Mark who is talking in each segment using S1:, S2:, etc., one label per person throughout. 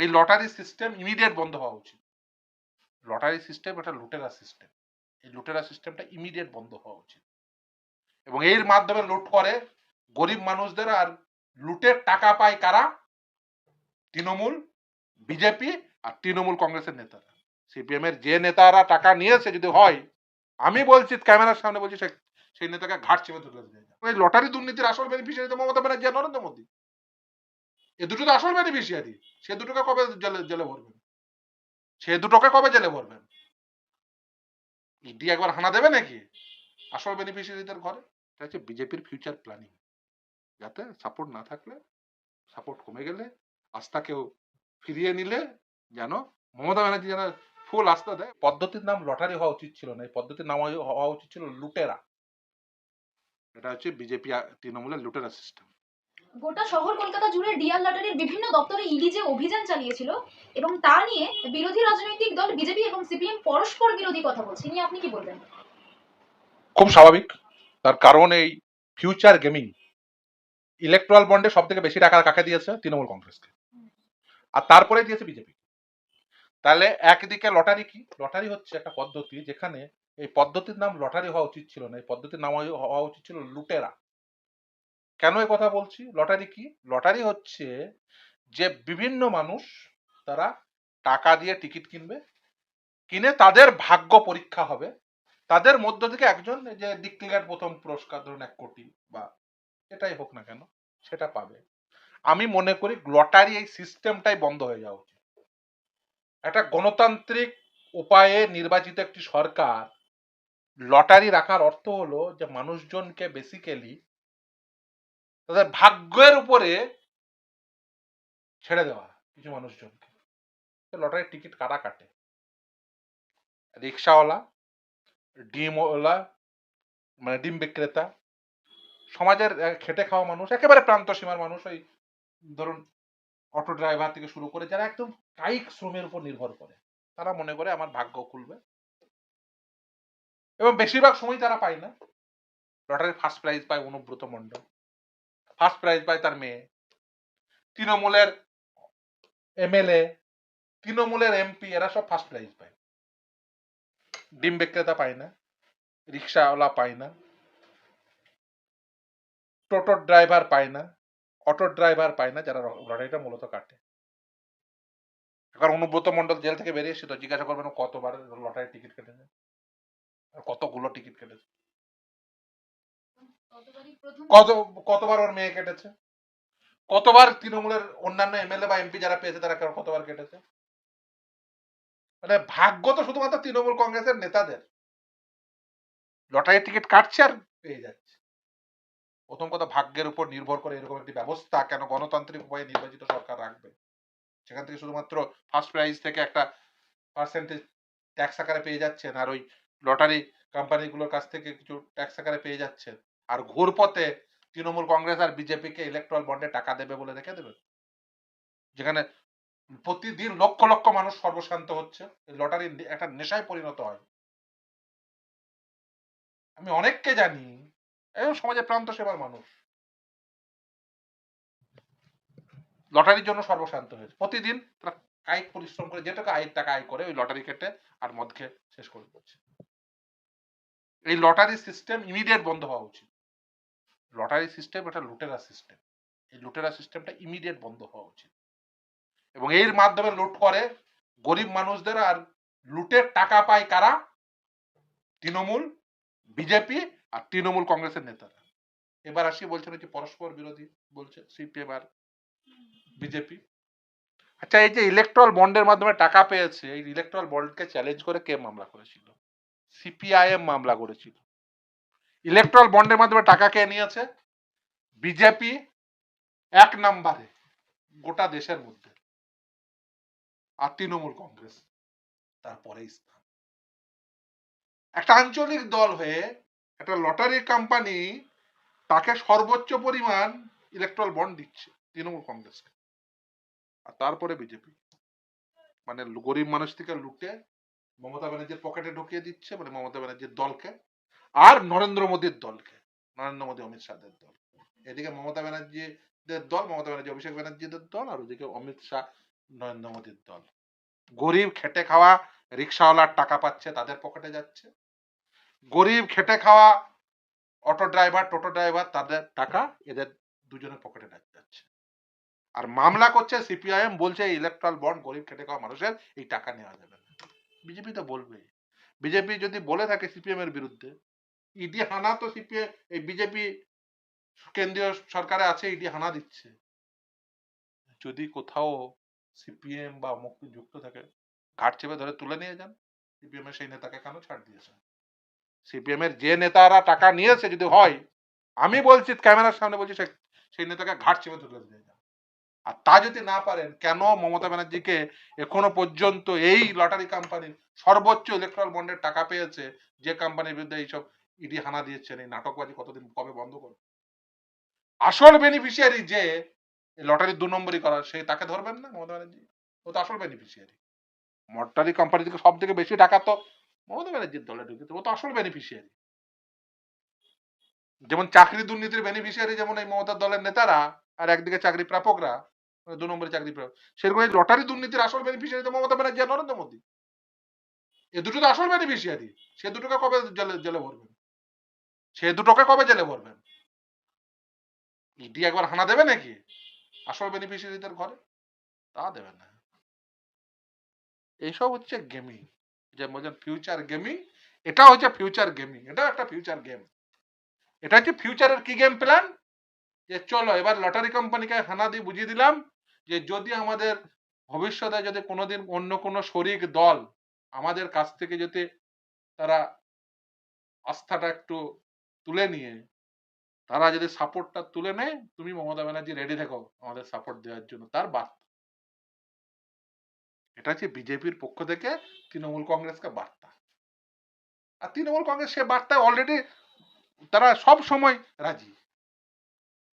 S1: এই lottery system immediate বন্ধ হওয়া উচিত। লটারি সিস্টেম এটা লুটেরা সিস্টেম এই লুটেরা সিস্টেমটা ইমিডিয়েট বন্ধ হওয়া উচিত। এবং এর মাধ্যমে লুট করে গরিব মানুষদের আর লুটের টাকা পায় কারা? তৃণমূল, বিজেপি আর তৃণমূল কংগ্রেসের নেতারা। সিপিএম এর যে নেতারা টাকা নিয়েছে যদি হয়, আমি বলছি, ক্যামেরার সামনে বলছি সেই নেতাকে ঘাট চেপে যাও। এই লটারি দুর্নীতির আসল বেনিফিশিয়ারি তো মমতা ব্যানার্জি আর নরেন্দ্র মোদী। এ দুটো তো আসল বেনিফিশিয়ারি সে দুটোকে কবে জেলে জেলে ভরবেন? সে দুটোকে কবে জেলে ভরবেন? ইডি একবার হানা দেবে নাকি? আসল বেনিফিশিয়ারিদের ঘরে? এটা হচ্ছে বিজেপির ফিউচার প্ল্যানিং যাতে সাপোর্ট না থাকলে সাপোর্ট কমে গেলে, আস্থাকেও ফিরিয়ে নিলে যেন মমতা ব্যানার্জি যেন ফুল আস্থা দেয়। পদ্ধতির নাম লটারি হওয়া উচিত ছিল না। এই পদ্ধতির নাম হওয়া উচিত ছিল লুটেরা। এটা হচ্ছে বিজেপি তৃণমূলের লুটেরা সিস্টেম
S2: গোটা শহর কলকাতা জুড়ে ডিআর লটারির বিভিন্ন দপ্তরে ইডি যে অভিযান চালিয়েছিল এবং তা নিয়ে বিরোধী রাজনৈতিক দল, বিজেপি এবং সিপিএম পরস্পর বিরোধী কথা বলছে। নিয়ে আপনি কি বলবেন?
S1: খুব স্বাভাবিক। তার কারণ এই ফিউচার গেমিং ইলেকট্রাল বন্ডে সব থেকে বেশি টাকা কাকে দিয়েছে? তৃণমূল কংগ্রেসকে। আর তারপরে দিয়েছে বিজেপি। তাহলে একদিকে লটারি কি? লটারি হচ্ছে একটা পদ্ধতি যেখানে এই পদ্ধতির নাম লটারি হওয়া উচিত ছিল না। এই পদ্ধতির নাম হওয়া- হওয়া উচিত ছিল লুটেরা। কেন এই কথা বলছি? লটারি কি? লটারি হচ্ছে যে বিভিন্ন মানুষ তারা টাকা দিয়ে টিকিট কিনবে, কিনে তাদের ভাগ্য পরীক্ষা হবে। তাদের মধ্য থেকে একজন যে ডিক্লেয়ার প্রথম পুরস্কার, ধরুন এক কোটি বা এটাই হোক না কেন, সেটা পাবে। আমি মনে করি লটারি এই সিস্টেমটাই বন্ধ হয়ে যাওয়া উচিত। একটা গণতান্ত্রিক উপায়ে নির্বাচিত একটি সরকার, লটারি রাখার অর্থ হলো যে মানুষজনকে বেসিক্যালি তাদের ভাগ্যের উপরে ছেড়ে দেওয়া কিছু মানুষজনকে। লটারির টিকিট কারা কাটে? রিক্সাওয়ালা, ডিমওয়ালা মানে ডিম বিক্রেতা, সমাজের খেটে খাওয়া মানুষ, একেবারে প্রান্ত সীমার মানুষ ওই ধরুন অটো ড্রাইভার থেকে শুরু করে যারা একদম কায়িক শ্রমের উপর নির্ভর করে, তারা মনে করে আমার ভাগ্য খুলবে। এবং বেশিরভাগ সময় তারা পায় না। লটারির ফার্স্ট প্রাইজ পায় অনুব্রত মণ্ডল। ফার্স্ট প্রাইজ পায় তার মেয়ে। তৃণমূলের এমএলএ, তৃণমূলের এমপি, এরা সব ফার্স্ট প্রাইজ পায়। ডিম বিক্রেতা পায় না, রিক্সাওয়ালা পায় না টোটোর ড্রাইভার পায় না, অটো ড্রাইভার পায় না, যারা লটারিটা মূলত কাটে। এবার অনুব্রত মন্ডল জেল থেকে বেরিয়ে এসে তো জিজ্ঞাসা করবেন কতবার লটারি টিকিট কেটেছে, আর কতগুলো টিকিট কেটেছে। কত, কতবার ওর মেয়ে কেটেছে? কতবার তৃণমূলের অন্যান্য এমএলএ বা এমপি যারা পেয়েছে তারা কতবার কেটেছে? মানে ভাগ্য তো শুধুমাত্র তৃণমূল কংগ্রেসের নেতাদের। লটারির টিকিট কাটছে আর পেয়ে যাচ্ছে। প্রথম কথা, ভাগ্যের উপর নির্ভর করে এরকম একটি ব্যবস্থা কেন গণতান্ত্রিক উপায়ে নির্বাচিত সরকার রাখবে? সেখান থেকে শুধুমাত্র ফার্স্ট প্রাইজ থেকে একটা পার্সেন্টেজ ট্যাক্স আকারে পেয়ে যাচ্ছেন আর ওই লটারি কোম্পানিগুলোর কাছ থেকে কিছু ট্যাক্স আকারে পেয়ে যাচ্ছেন। আর ঘুরপথে তৃণমূল কংগ্রেস আর বিজেপিকে ইলেকট্রাল বন্ডে টাকা দেবে বলে রেখে দেবে। যেখানে প্রতিদিন লক্ষ লক্ষ মানুষ সর্বশান্ত হচ্ছে লটারি একটা নেশায় পরিণত হয়। আমি অনেককে জানি এবং সমাজের প্রান্ত সেবার মানুষ। লটারির জন্য সর্বশান্ত হয়েছে। প্রতিদিন তারা কায়িক পরিশ্রম করে যেটাকে আয়ের টাকা আয় করে ওই লটারি কেটে আর মদ খেয়ে শেষ করে দিচ্ছে। এই লটারি সিস্টেম ইমিডিয়েট বন্ধ হওয়া উচিত। লটারি সিস্টেম এটা লুটেরা সিস্টেম এই লুটেরা সিস্টেমটা ইমিডিয়েট বন্ধ হওয়া উচিত। এবং এর মাধ্যমে লুট করে গরিব মানুষদের আর লুটের টাকা পায় কারা? তৃণমূল বিজেপি আর তৃণমূল কংগ্রেসের নেতারা। এবার আসি, বলছেন যে পরস্পর বিরোধী, বলছে সিপিএম আর বিজেপি আচ্ছা এই যে ইলেকট্রাল বন্ডের মাধ্যমে টাকা পেয়েছে, এই ইলেকট্রাল বন্ডকে চ্যালেঞ্জ করে কে মামলা করেছিল? সিপিআইএম মামলা করেছিল। ইলেকট্রাল বন্ডের মাধ্যমে টাকা কে নিয়েছে? বিজেপি এক নম্বরে গোটা দেশের মধ্যে। আর তৃণমূল কংগ্রেস, তারপরে স্থান একটা আঞ্চলিক দল হয়ে একটা লটারি কোম্পানি তাকে সর্বোচ্চ পরিমাণ ইলেকট্রাল বন্ড দিচ্ছে তৃণমূল কংগ্রেসকে। আর তারপরে বিজেপি মানে গরিব মানুষ থেকে লুটে মমতা ব্যানার্জির পকেটে ঢুকিয়ে দিচ্ছে মানে মমতা ব্যানার্জির দলকে। আর নরেন্দ্র মোদীর দলকে, নরেন্দ্র মোদী অমিত শাহের দল। এদিকে মমতা ব্যানার্জিদের দল, মমতা ব্যানার্জি, অভিষেক ব্যানার্জিদের দল, আর ওদিকে অমিত শাহ, নরেন্দ্র মোদীর দল। গরিব খেটে খাওয়া রিক্সাওয়ালার টাকা পাচ্ছে, তাদের পকেটে যাচ্ছে। গরিব খেটে খাওয়া অটো ড্রাইভার, টোটো ড্রাইভার, তাদের টাকা এদের দুজনের পকেটে যাচ্ছে। আর মামলা করছে সিপিআইএম, বলছে ইলেকট্রাল বন্ড গরিব খেটে খাওয়া মানুষের, এই টাকা নেওয়া যাবে না। বিজেপি তো বলবে বিজেপি যদি বলে থাকে সিপিএম এর বিরুদ্ধে ইডি হানা তো সিপিএম এই বিজেপি কেন্দ্রীয় সরকারে আছে, ইডি হানা দিচ্ছে। যদি কোথাও সিপিএম বা মুক্তি যুক্ত থাকে, ঘাট চেপে ধরে তুলে নিয়ে যান সিপিএম এর সেই নেতাকে কেন ছাড় দিয়েছে সিপিএম এর যে নেতারা টাকা নিয়েছে যদি হয়, আমি বলছি, ক্যামেরার সামনে বলছি সেই নেতাকে ঘাট চেপে তুলে দিয়ে যান। আর তা যদি না পারেন, কেন মমতা ব্যানার্জিকে এখনও পর্যন্ত এই লটারি কোম্পানির সর্বোচ্চ ইলেকট্রাল বন্ডের টাকা পেয়েছে, যে কোম্পানির বিরুদ্ধে এইসব ইডি হানা দিয়েছেন, এই নাটকবাজি কতদিন কবে বন্ধ করবে? আসল বেনিফিশিয়ারি যে লটারি দু নম্বরই করার সে তাকে ধরবেন না মমতা ব্যানার্জি? ও তো আসল বেনিফিশিয়ারি লটারি কোম্পানি থেকে সব থেকে বেশি টাকা তো মমতা ব্যানার্জির দলে ঢুকেছে ও তো আসল বেনিফিশিয়ারি যেমন চাকরি দুর্নীতির বেনিফিশিয়ারি যেমন এই মমতার দলের নেতারা, আর একদিকে চাকরি প্রাপকরা মানে দু নম্বরে চাকরি প্রাপক, সেরকম এই লটারি দুর্নীতির আসল বেনিফিশিয়ারি তো মমতা ব্যানার্জি আর নরেন্দ্র মোদী। এ দুটো তো আসল বেনিফিশিয়ারি সে দুটোকে কবে জেলে জেলে ভরবেন সে দুটোকে কবে জেলে ভরবেন ইডি একবার হানা দেবে নাকি? আসল বেনিফিশিয়ারিদের ঘরে? তা দেবে না। এইসব হচ্ছে গেমিং যে বলছেন ফিউচার গেমিং এটা হচ্ছে ফিউচার গেমিং এটা একটা ফিউচার গেম এটা হচ্ছে ফিউচারের কি গেম প্ল্যান যে চলো, এবার লটারি কোম্পানিকে হানা দিয়ে বুঝিয়ে দিলাম যে যদি আমাদের ভবিষ্যতে যদি কোনোদিন অন্য কোনো শরিক দল আমাদের কাছ থেকে যদি তারা আস্থাটা একটু তুলে নিয়ে। তারা যদি সাপোর্টটা তুলে নেয়, তুমি মমতা ব্যানার্জি রেডি থেকো আমাদের সাপোর্ট দেওয়ার জন্য। তার বার্তা এটা হচ্ছে বিজেপির পক্ষ থেকে তৃণমূল কংগ্রেসকে বার্তা। আর তৃণমূল কংগ্রেস সে বার্তায় অলরেডি তারা সব সময় রাজি।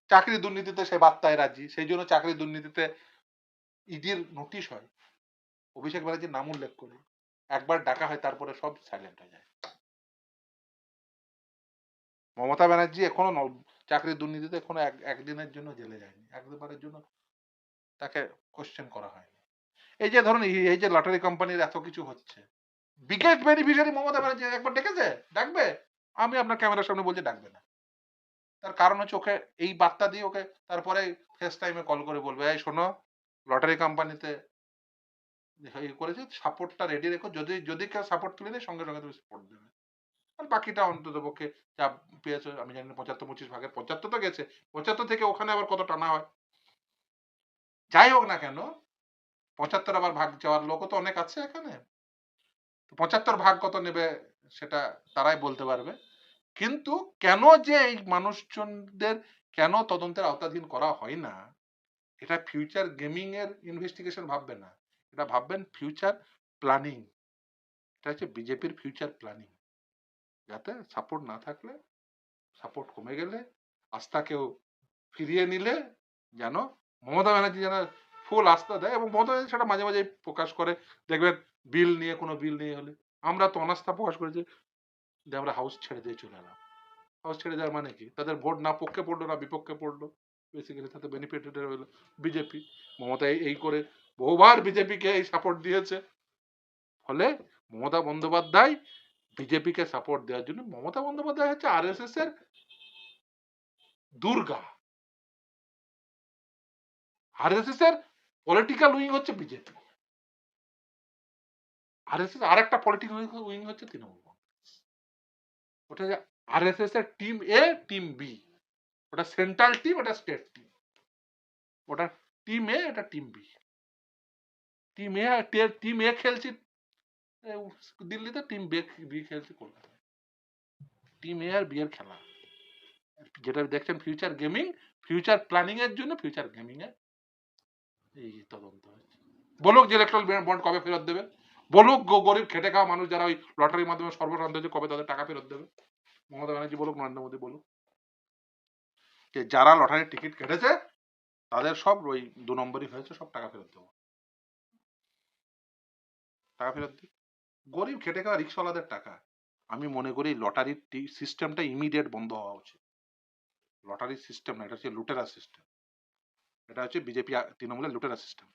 S1: চাকরি দুর্নীতিতে সে বার্তায় রাজি। সেই জন্য চাকরি দুর্নীতিতে ইডির নোটিশ হয়। অভিষেক ব্যানার্জির নাম উল্লেখ করে। একবার ডাকা হয়, তারপরে সব সাইলেন্ট হয়ে যায়। মমতা ব্যানার্জি এখনও ন- চাকরি দুর্নীতিতে এখনও এক- একদিনের জন্য জেলে যায়নি। একবারের জন্য তাকে কোশ্চেন করা হয়নি। এই যে ধরুন, এই- যে লটারি কোম্পানির এত কিছু হচ্ছে। বিগেস্ট বেনিফিশিয়ারি মমতা ব্যানার্জি একবার ডেকেছে? ডাকবে? আমি আপনার ক্যামেরার সামনে বলছি ডাকবে না। তার কারণ হচ্ছে ওকে এই বার্তা দিয়ে ওকে তারপরে ফেস টাইমে কল করে বলবে, এই শোনো লটারি কোম্পানিতে ইয়ে করেছে সাপোর্টটা রেডি রেখো। যদি যদি কেউ সাপোর্ট তুলে নেয়, সঙ্গে সঙ্গে তুমি সাপোর্ট দেবে। আর বাকিটা অন্তত পক্ষে যা পেয়েছ, আমি জানি না, পঁচাত্তর, পঁচিশ ভাগের পঁচাত্তর তো গেছে। পঁচাত্তর থেকে ওখানে আবার কত টানা হয়? যাই হোক না কেন, পঁচাত্তর আবার ভাগ যাওয়ার লোকও তো অনেক আছে এখানে। পঁচাত্তর ভাগ কত নেবে সেটা তারাই বলতে পারবে। কিন্তু কেন যে এই মানুষজনদের কেন তদন্তের আওতাধীন করা হয় না, এটা ফিউচার গেমিং এর ইনভেস্টিগেশন ভাববে না। এটা ভাববেন ফিউচার প্ল্যানিং এটা হচ্ছে বিজেপির ফিউচার প্ল্যানিং যাতে সাপোর্ট না থাকলে সাপোর্ট কমে গেলে, আস্থাকেও ফিরিয়ে নিলে যেন মমতা ব্যানার্জি যেন ফুল আস্থা দেয় এবং মমতা ব্যানার্জি সেটা মাঝে মাঝে প্রকাশ করে। দেখবেন বিল নিয়ে, কোনো বিল নিয়ে হলে আমরা তো অনাস্থা প্রকাশ করেছি যে আমরা হাউস ছেড়ে দিয়ে চলে এলাম। হাউস ছেড়ে দেওয়ার মানে কি? তাদের ভোট না পক্ষে পড়ল না বিপক্ষে পড়ল। বেসিক্যালি তাতে বেনিফিটেড হলো বিজেপি মমতা এই- এই করে বহুবার বিজেপিকে এই সাপোর্ট দিয়েছে। ফলে মমতা বন্দ্যোপাধ্যায় বিজেপিকে সাপোর্ট দেওয়ার জন্য মমতা বন্দ্যোপাধ্যায় হচ্ছে আর এস এস এর দুর্গা। আর এস এস এর পলিটিক্যাল উইং হচ্ছে বিজেপি। আর এস এস আর একটা পলিটিক্যাল উইং হচ্ছে তৃণমূল ওটা আর এস এস এর টিম এ টিম বি ওটা সেন্ট্রাল টিম ওটা স্টেট টিম ওটা টিম এ এটা team B team A team A খেলছে দিল্লিতে টিম বে বি খেলছে কলকাতায়। টিম এ আর বি খেলা। যেটা দেখছেন ফিউচার গেমিং ফিউচার প্ল্যানিং এর জন্য ফিউচার গেমিং এর এই তদন্ত হচ্ছে। বলুক যে ইলেকট্রাল বন্ড কবে ফেরত দেবে? বলুক গরিব, খেটে খাওয়া মানুষ যারা ওই লটারির মাধ্যমে সর্বশান্ত হয়েছে কবে তাদের টাকা ফেরত দেবে? মমতা ব্যানার্জি বলুক, নরেন্দ্র মোদী বলুক। যে যারা লটারির টিকিট কেটেছে, তাদের সব ওই দু নম্বরই হয়েছে, সব টাকা ফেরত দেবো টাকা ফেরত দিই গরিব খেটে খাওয়া রিক্সাওয়ালাদের টাকা। আমি মনে করি লটারির সিস্টেমটা ইমিডিয়েট বন্ধ হওয়া উচিত। লটারির সিস্টেম না, এটা হচ্ছে লুটেরা সিস্টেম এটা হচ্ছে বিজেপি তৃণমূলের লুটেরা সিস্টেম